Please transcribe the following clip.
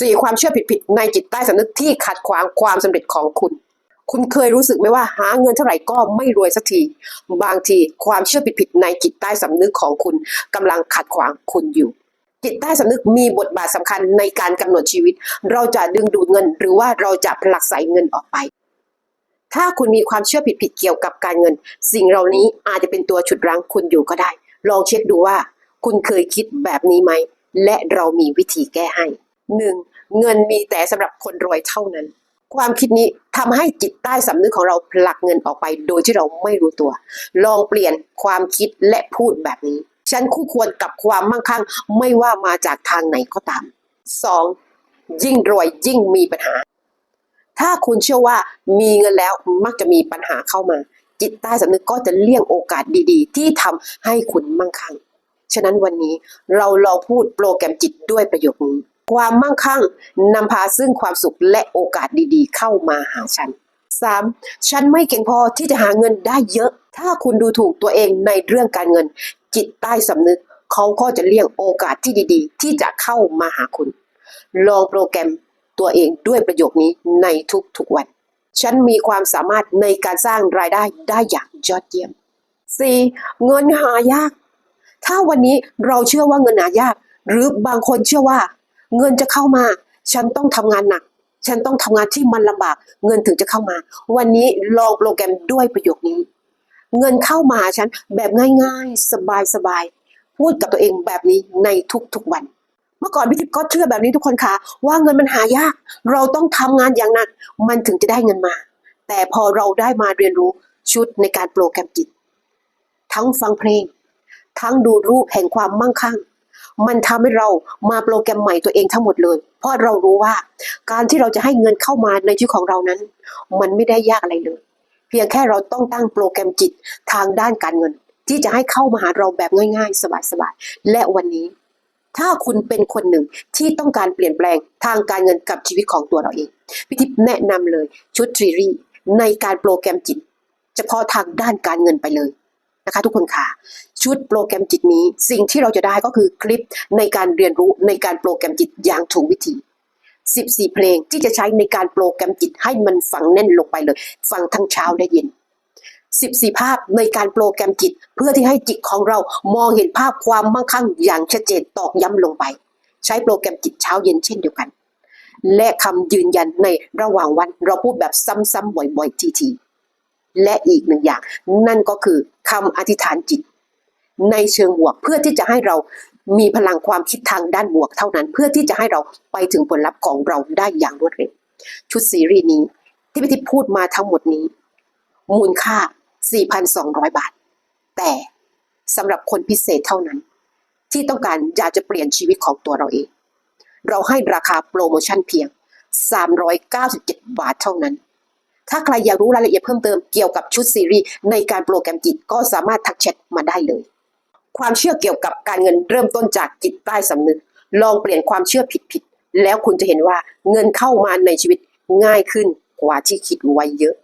สี่ความเชื่อผิดๆในจิตใต้สำนึกที่ขัดขวางความสำเร็จของคุณ คุณเคยรู้สึกไหมว่าหาเงินเท่าไหร่ก็ไม่รวยสักที บางทีความเชื่อผิดๆในจิตใต้สำนึกของคุณกำลังขัดขวางคุณอยู่จิตใต้สำนึกมีบทบาทสำคัญในการกำหนดชีวิต เราจะดึงดูดเงิน หรือว่าเราจะผลักไสเงินออกไป ถ้าคุณมีความเชื่อผิดๆเกี่ยวกับการเงิน สิ่งเหล่านี้อาจจะเป็นตัวฉุดรั้งคุณอยู่ก็ได้ ลองเช็คดูว่า คุณเคยคิดแบบนี้ไหม และเรามีวิธีแก้ให้หนึ่ง เงินมีแต่สำหรับคนรวยเท่านั้น ความคิดนี้ทำให้จิตใต้สำนึกของเราผลักเงินออกไปโดยที่เราไม่รู้ตัว ลองเปลี่ยนความคิดและพูดแบบนี้ ฉันคู่ควรกับความมั่งคั่ง ไม่ว่ามาจากทางไหนก็ตามสองยิ่งรวยยิ่งมีปัญหา ถ้าคุณเชื่อว่ามีเงินแล้วมักจะมีปัญหาเข้ามา จิตใต้สำนึกก็จะเลี่ยงโอกาสดีๆ ที่ทำให้คุณมั่งคั่ง ฉะนั้นวันนี้เราลองพูดโปรแกรมจิตด้วยประโยคนี้ ความมั่งคั่งนำพาซึ่งความสุขและโอกาสดีๆ เข้ามาหาฉัน 3. ฉันไม่เก่งพอที่จะหาเงินได้เยอะ ถ้าคุณดูถูกตัวเองในเรื่องการเงิน จิตใต้สำนึกเขาก็จะเลี่ยงโอกาสที่ดีๆ ที่จะเข้ามาหาคุณ ลองโปรแกรมตัวเองด้วยประโยคนี้ในทุกๆวัน ฉันมีความสามารถในการสร้างรายได้ได้อย่างยอดเยี่ยม 4. เงินหายาก ถ้าวันนี้เราเชื่อว่าเงินหายาก หรือบางคนเชื่อว่า เงินจะเข้ามา ฉันต้องทำงานหนัก ฉันต้องทำงานที่มันลำบาก เงินถึงจะเข้ามา วันนี้ลองโปรแกรมด้วยประโยคนี้ เงินเข้ามาฉันแบบง่ายๆ สบายๆ พูดกับตัวเองแบบนี้ในทุกๆวันเมื่อก่อนพี่ทิพย์ก็เชื่อแบบนี้ทุกคนค่ะ ว่าเงินมันหายาก เราต้องทำงานอย่างหนัก มันถึงจะได้เงินมา แต่พอเราได้มาเรียนรู้ชุดในการโปรแกรมจิต ทั้งฟังเพลง ทั้งดูรูปแห่งความมั่งคั่ง มันทำให้เรามาโปรแกรมใหม่ตัวเองทั้งหมดเลย เพราะเรารู้ว่า การที่เราจะให้เงินเข้ามาในชีวิตของเรานั้น มันไม่ได้ยากอะไรเลย เพียงแค่เราต้องตั้งโปรแกรมจิตทางด้านการเงิน ที่จะให้เข้ามาหาเราแบบง่ายๆ สบายๆและวันนี้ ถ้าคุณเป็นคนหนึ่งที่ต้องการเปลี่ยนแปลงทางการเงินกับชีวิตของตัวเราเองพี่ทิพย์แนะนำเลยชุดทรีรีในการโปรแกรมจิต เฉพาะทางด้านการเงินไปเลย นะคะทุกคนค่ะ ชุดโปรแกรมจิตนี้ สิ่งที่เราจะได้ก็คือคลิปในการเรียนรู้ในการโปรแกรมจิตอย่างถูกวิธี 14 เพลงที่จะใช้ในการโปรแกรมจิตให้มันฝังแน่นลงไปเลย ฟังทั้งเช้าและเย็น 14 ภาพในการโปรแกรมจิต เพื่อที่ให้จิตของเรามองเห็นภาพความมั่งคั่งอย่างชัดเจนตอกย้ำลงไป ใช้โปรแกรมจิตเช้าเย็นเช่นเดียวกัน และคำยืนยันในระหว่างวันเราพูดแบบซ้ำๆบ่อยๆทีๆ และอีกหนึ่งอย่าง นั่นก็คือคำอธิษฐานจิต ในเชิงบวกเพื่อที่จะให้เรามีพลังความคิดทางด้านบวกเท่านั้น เพื่อที่จะให้เราไปถึงผลลัพธ์ของเราได้อย่างรวดเร็วชุดซีรีส์นี้ที่พี่ทิพย์พูดมาทั้งหมดนี้ มูลค่า 4,200 บาท แต่สำหรับคนพิเศษเท่านั้น ที่ต้องการอยากจะเปลี่ยนชีวิตของตัวเราเอง เราให้ราคาโปรโมชั่นเพียง 397 บาทเท่านั้น ถ้าใครอยากรู้รายละเอียดเพิ่มเติมเกี่ยวกับชุดซีรีส์ในการโปรแกรมจิตก็สามารถทักแชทมาได้เลย ความเชื่อเกี่ยวกับการเงินเริ่มต้นจากจิตใต้สำนึก ลองเปลี่ยนความเชื่อผิดๆแล้วคุณจะเห็นว่าเงินเข้ามาในชีวิตง่ายขึ้นกว่าที่คิดไว้เยอะ